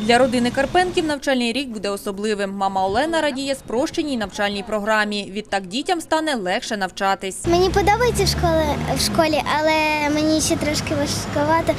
Для родини Карпенків навчальний рік буде особливим. Мама Олена радіє спрощеній навчальній програмі. Відтак дітям стане легше навчатись. Мені подобається школа в школі, але мені ще трошки важкувато,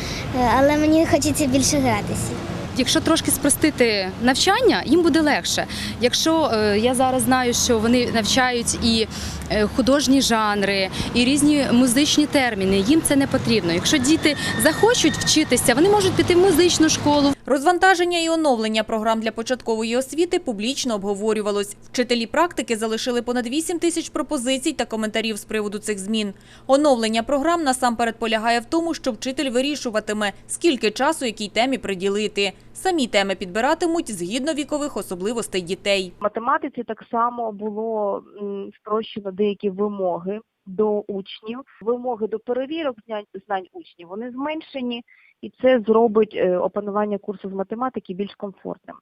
але мені хочеться більше гратися. Якщо трошки спростити навчання, їм буде легше. Якщо е, я зараз знаю, що вони навчають і е, художні жанри, і різні музичні терміни, їм це не потрібно. Якщо діти захочуть вчитися, вони можуть піти в музичну школу. Розвантаження і оновлення програм для початкової освіти публічно обговорювалось. Вчителі практики залишили понад 8 тисяч пропозицій та коментарів з приводу цих змін. Оновлення програм насамперед полягає в тому, що вчитель вирішуватиме, скільки часу якій темі приділити. Самі теми підбиратимуть згідно вікових особливостей дітей. Математиці так само було спрощено деякі вимоги до учнів. Вимоги до перевірок знань учнів вони зменшені, і це зробить е, опанування курсу з математики більш комфортним.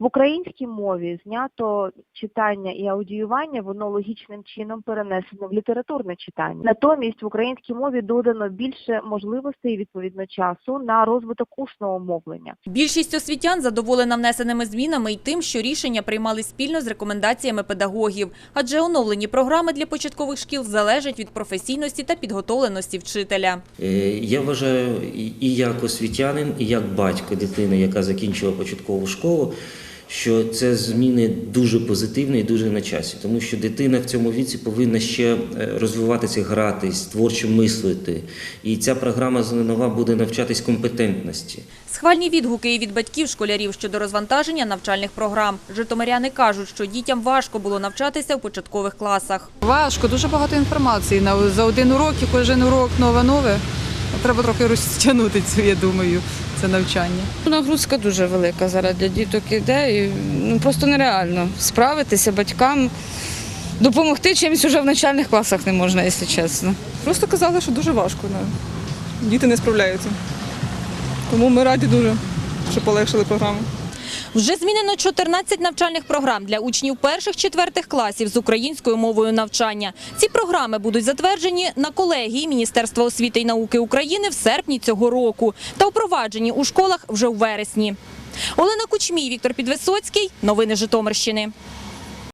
В українській мові знято читання і аудіювання, воно логічним чином перенесено в літературне читання. Натомість в українській мові додано більше можливостей і відповідно часу на розвиток усного мовлення. Більшість освітян задоволена внесеними змінами і тим, що рішення приймали спільно з рекомендаціями педагогів. Адже оновлені програми для початкових шкіл залежать від професійності та підготовленості вчителя. Е, Я вважаю і- і як освітянин, і як батько дитини, яка закінчила початкову школу, що це зміни дуже позитивні і дуже на часі, тому що дитина в цьому віці повинна ще е, розвиватися, гратись, творчо мислити. І ця програма нова буде навчатись компетентності. Схвальні відгуки і від батьків школярів щодо розвантаження навчальних програм. Житомиряни кажуть, що дітям важко було навчатися в початкових класах. Важко, дуже багато інформації. На за один урок і кожен урок нове нове. Треба трохи розтягнути цю, я думаю, це навчання. Нагрузка дуже велика зараз для діток іде. І, ну, просто нереально справитися батькам, допомогти чимось уже в начальних класах не можна, якщо чесно. Просто казали, що дуже важко. Не? Діти не справляються. Тому ми раді дуже, що полегшили програму. Вже змінено 14 навчальних програм для учнів перших-четвертих класів з українською мовою навчання. Ці програми будуть затверджені на колегії Міністерства освіти і науки України в серпні цього року та впроваджені у школах вже у вересні. Олена Кучмій, Віктор Підвисоцький. Новини Житомирщини.